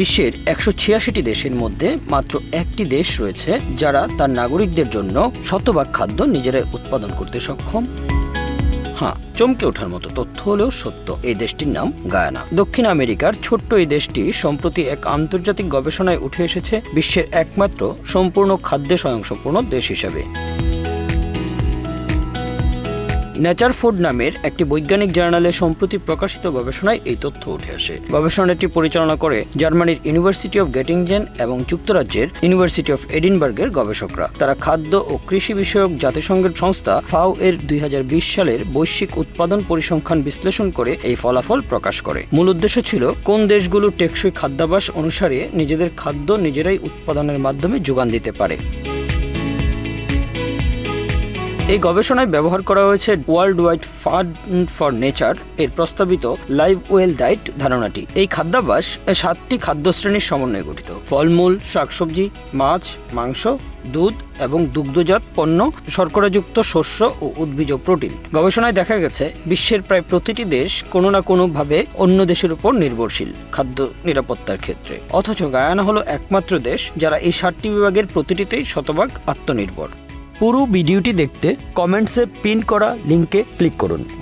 বিশ্বের একশো ছিয়াশিটি দেশের মধ্যে মাত্র একটি দেশ রয়েছে যারা তার নাগরিকদের জন্য শতভাগ খাদ্য নিজেরাই উৎপাদন করতে সক্ষম। হ্যাঁ চমকে ওঠার মতো তথ্য হলেও সত্য। এই দেশটির নাম গায়ানা। দক্ষিণ আমেরিকার ছোট্ট এই দেশটি সম্প্রতি এক আন্তর্জাতিক গবেষণায় উঠে এসেছে, বিশ্বের একমাত্র সম্পূর্ণ খাদ্যে স্বয়ংসম্পূর্ণ দেশ হিসেবে। নেচার ফুড নামের একটি বৈজ্ঞানিক জার্নালে সম্প্রতি প্রকাশিত গবেষণায় এই তথ্য উঠে আসে। গবেষণাটি পরিচালনা করে জার্মানির ইউনিভার্সিটি অফ গেটিংজেন এবং যুক্তরাজ্যের ইউনিভার্সিটি অফ এডিনবার্গের গবেষকরা। তারা খাদ্য ও কৃষি বিষয়ক জাতিসংঘের সংস্থা ফাও এর দুই হাজার বিশ সালের বৈশ্বিক উৎপাদন পরিসংখ্যান বিশ্লেষণ করে এই ফলাফল প্রকাশ করে। মূল উদ্দেশ্য ছিল, কোন দেশগুলো টেকসই খাদ্যাভ্যাস অনুসারে নিজেদের খাদ্য নিজেরাই উৎপাদনের মাধ্যমে যোগান দিতে পারে। এই গবেষণায় ব্যবহার করা হয়েছে world wide fund for nature এর প্রস্তাবিত লাইভ ওয়েল ডায়েট ধারণাটি। এই খাদ্যাভ্যাস সাতটি খাদ্য শ্রেণির সমন্বয়ে গঠিত। ফলমূল, শাকসবজি, মাছ, মাংস, দুধ এবং দুগ্ধজাত পণ্য, শর্করাযুক্ত শস্য ও উদ্ভিজ প্রোটিন। গবেষণায় দেখা গেছে, বিশ্বের প্রায় প্রতিটি দেশ কোনো না কোনোভাবে অন্য দেশের উপর নির্ভরশীল খাদ্য নিরাপত্তার ক্ষেত্রে। অথচ গায়ানা হলো একমাত্র দেশ যারা এই সাতটি বিভাগের প্রতিটিতেই শতভাগ আত্মনির্ভর। পুরো ভিডিওটি দেখতে কমেন্টসে পিন করা লিঙ্কে ক্লিক করুন